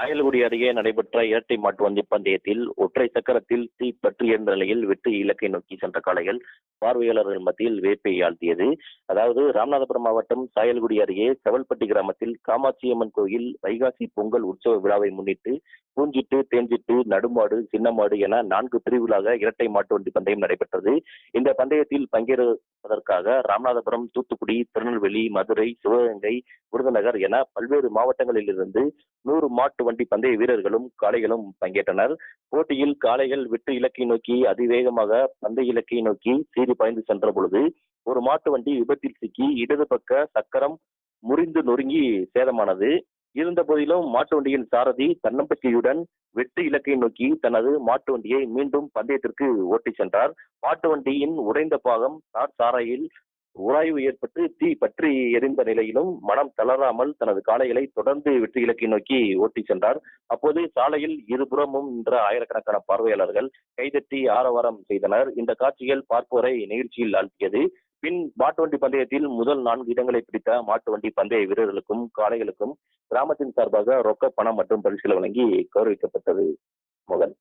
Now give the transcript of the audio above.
அயல்குடி அருகே நடைபெற்ற இரட்டை மாட்டு வண்டி பந்தயத்தில் ஒற்றை சக்கரத்தில் தீ பற்றி என்ற நிலையில் வெற்றி இலக்கை நோக்கி சென்ற காளைகள் பார்வையாளர்கள் மத்தியில் வேப்பை ஆழ்த்தியது. அதாவது ராமநாதபுரம் மாவட்டம் சாயல்குடி அருகே செவல்பட்டி கிராமத்தில் காமாட்சியம்மன் கோயில் வைகாசி பொங்கல் உற்சவ விழாவை முன்னிட்டு பூஞ்சிட்டு தேஞ்சிட்டு நடுமாடு சின்னமாடு என நான்கு பிரிவுகளாக இரட்டை மாட்டு வண்டி பந்தயம் நடைபெற்றது. இந்த பந்தயத்தில் பங்கேற்பதற்காக ராமநாதபுரம் தூத்துக்குடி திருநெல்வேலி மதுரை சிவகங்கை விருதுநகர் என பல்வேறு மாவட்டங்களில் இருந்து நூறு மாட்டு வண்டி பந்தய வீரர்களும் காளைகளும் பங்கேற்றனர். போட்டியில் காளைகள் வெற்றி இலக்கை நோக்கி அதிவேகமாக பந்தய இலக்கை நோக்கி சீறி பாய்ந்து சென்ற பொழுது ஒரு மாட்டு வண்டி விபத்தில் சிக்கி இடது பக்க சக்கரம் முறிந்து நொறுங்கி சேதமானது. இருந்த போதிலும் மாட்டு வண்டியின் சாரதி தன்னம்பிக்கையுடன் வெற்றி இலக்கை நோக்கி தனது மாட்டு வண்டியை மீண்டும் பந்தயத்திற்கு ஓட்டிச் சென்றார். மாட்டு வண்டியின் உடைந்த பாகம் தார் சாரையில் உராய்வு ஏற்பட்டு தீ பற்றி எரிந்த நிலையிலும் மனம் தளராமல் தனது காளைகளை தொடர்ந்து வெற்றி இலக்கை நோக்கி ஓட்டிச் சென்றார். அப்போது சாலையில் இருபுறமும் நின்ற ஆயிரக்கணக்கான பார்வையாளர்கள் கைதட்டி ஆரவாரம் செய்தனர். இந்த காட்சிகள் பார்ப்போரை நிகழ்ச்சியில் ஆழ்த்தியது. பின் மாட்டு வண்டி பந்தயத்தில் முதல் நான்கு இடங்களை பிடித்த மாட்டு வண்டி பந்தய வீரர்களுக்கும் காளைகளுக்கும் கிராமத்தின் சார்பாக ரொக்க பணம் மற்றும் பரிசுகளை வழங்கி கௌரவிக்கப்பட்டது மோகன்.